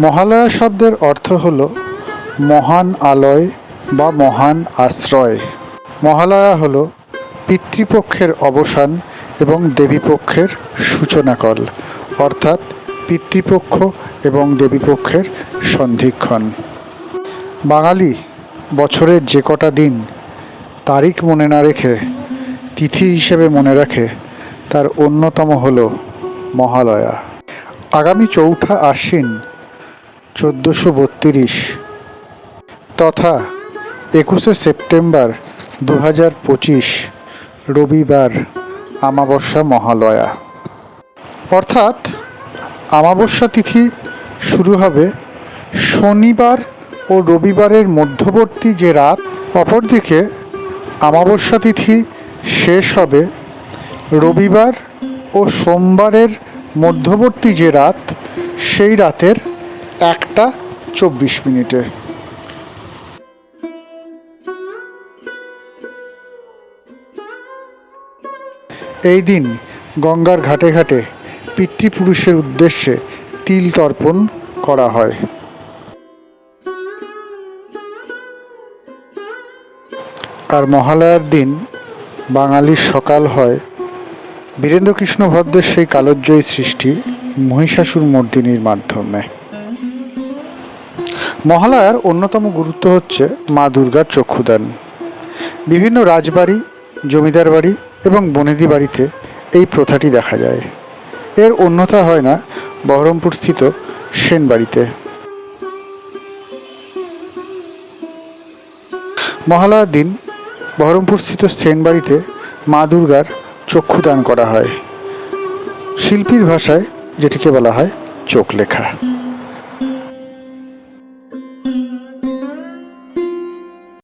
মহালয়া শব্দের অর্থ হল মহান আলয় বা মহান আশ্রয়। মহালয়া হল পিতৃপক্ষের অবসান এবং দেবীপক্ষের সূচনাকল, অর্থাৎ পিতৃপক্ষ এবং দেবীপক্ষের সন্ধিক্ষণ। বাঙালি বছরের যে কটা দিন তারিখ মনে না রেখে, তিথি হিসেবে মনে রাখে, তার অন্যতম হল মহালয়া। আগামী চৌঠা আশ্বিন চোদ্দোশো বত্রিশ তথা একুশে সেপ্টেম্বর দু হাজার পঁচিশ রবিবার আমাবস্যা মহালয়া। অর্থাৎ আমাবস্যা তিথি শুরু হবে শনিবার ও রবিবারের মধ্যবর্তী যে রাত, অপরদিকে আমাবস্যা তিথি শেষ হবে রবিবার ও সোমবারের মধ্যবর্তী যে রাত, সেই রাতের একটা চব্বিশ মিনিটে। এই দিন গঙ্গার ঘাটে ঘাটে পিতৃপুরুষের উদ্দেশ্যে তিল তর্পণ করা হয়। আর মহালয়ার দিন বাঙালির সকাল হয়, বীরেন্দ্রকৃষ্ণ ভদ্রের সেই কালোজ্জয়ী সৃষ্টি মহিষাসুর মর্দিনীর মাধ্যমে। মহালয়ার অন্যতম গুরুত্ব হচ্ছে মা দুর্গার চক্ষুদান। বিভিন্ন রাজবাড়ি, জমিদার বাড়ি এবং বনেদি বাড়িতে এই প্রথাটি দেখা যায়। এর অন্যথা হয় না বহরমপুর স্থিত সেন বাড়িতে। মহালয়ার দিন বহরমপুর স্থিত সেন বাড়িতে মা দুর্গার চক্ষুদান করা হয়। শিল্পীর ভাষায় যেটিকে বলা হয় চোখ লেখা।